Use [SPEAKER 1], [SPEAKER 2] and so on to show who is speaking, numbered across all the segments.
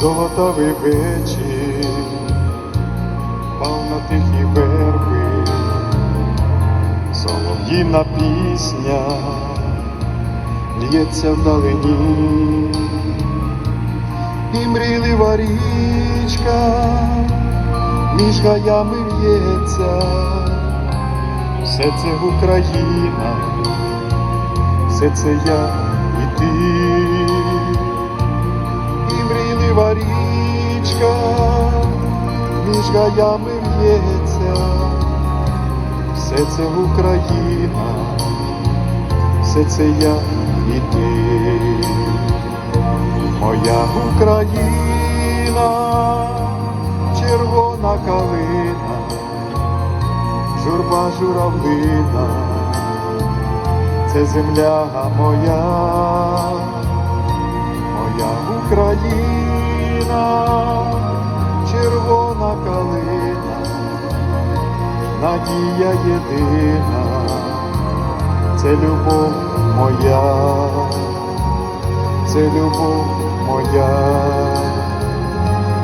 [SPEAKER 1] золотавий вечір, пав на тихі верби, солов'їна пісня лється вдалині, і мрійлива річка між гаями в'ється, все це Україна, все це я і ти між гаями в'ється, все це Україна, все це я і ти, моя Україна, червона калина, журба журавлина, це земля моя моя Україна, червона калина, надія єдина, це любов моя, це любов моя,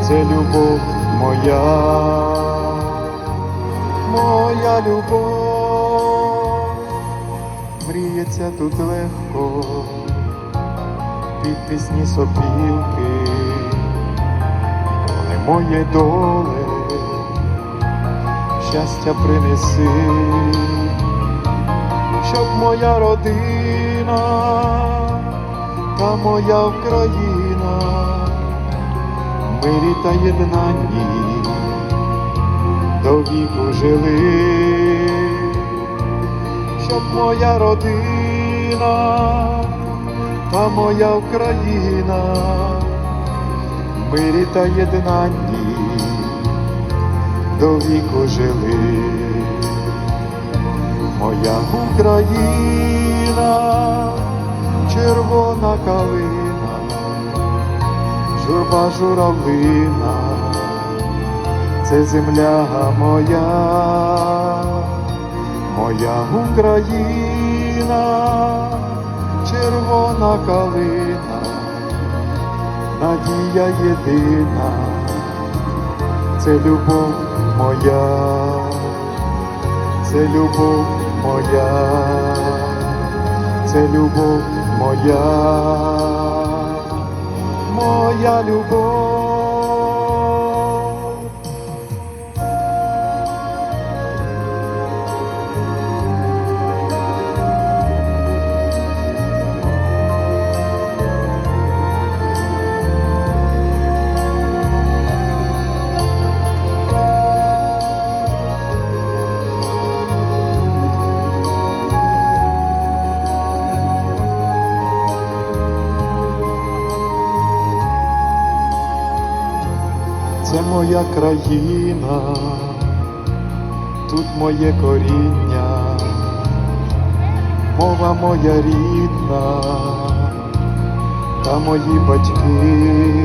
[SPEAKER 1] це любов моя, моя любов, мріється тут легко під пісні сопілки, моє доле, щастя принеси, щоб моя родина та моя Україна, в мирі та єднанні до віку жили, щоб моя родина та моя Україна, в мирі та єднанні до віку жили, моя Україна, червона калина, журба журавлина, це земля моя, моя Україна червона калина, надія єдина, це любов моя, це любов моя, це любов моя, моя любов. Це моя країна, тут моє коріння, мова моя рідна, та мої батьки,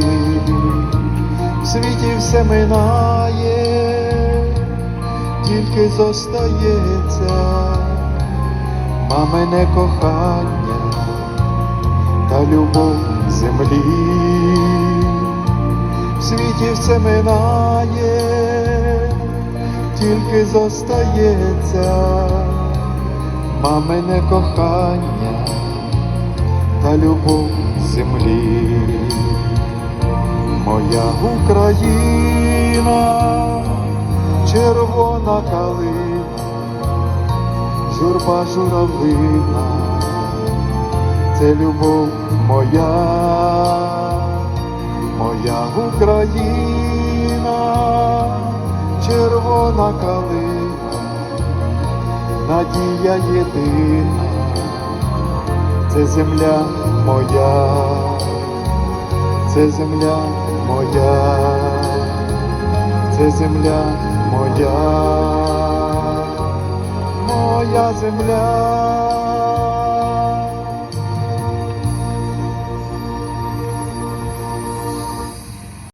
[SPEAKER 1] в світі все минає, тільки зостається. Мамине кохання та любов землі в світі все минає, тільки зостається мамине кохання та любов землі, моя Україна, червона калина, журба журавлина, це любов моя моя Україна, червона калина, надія єдина, це земля моя, це земля моя, це земля моя, моя земля.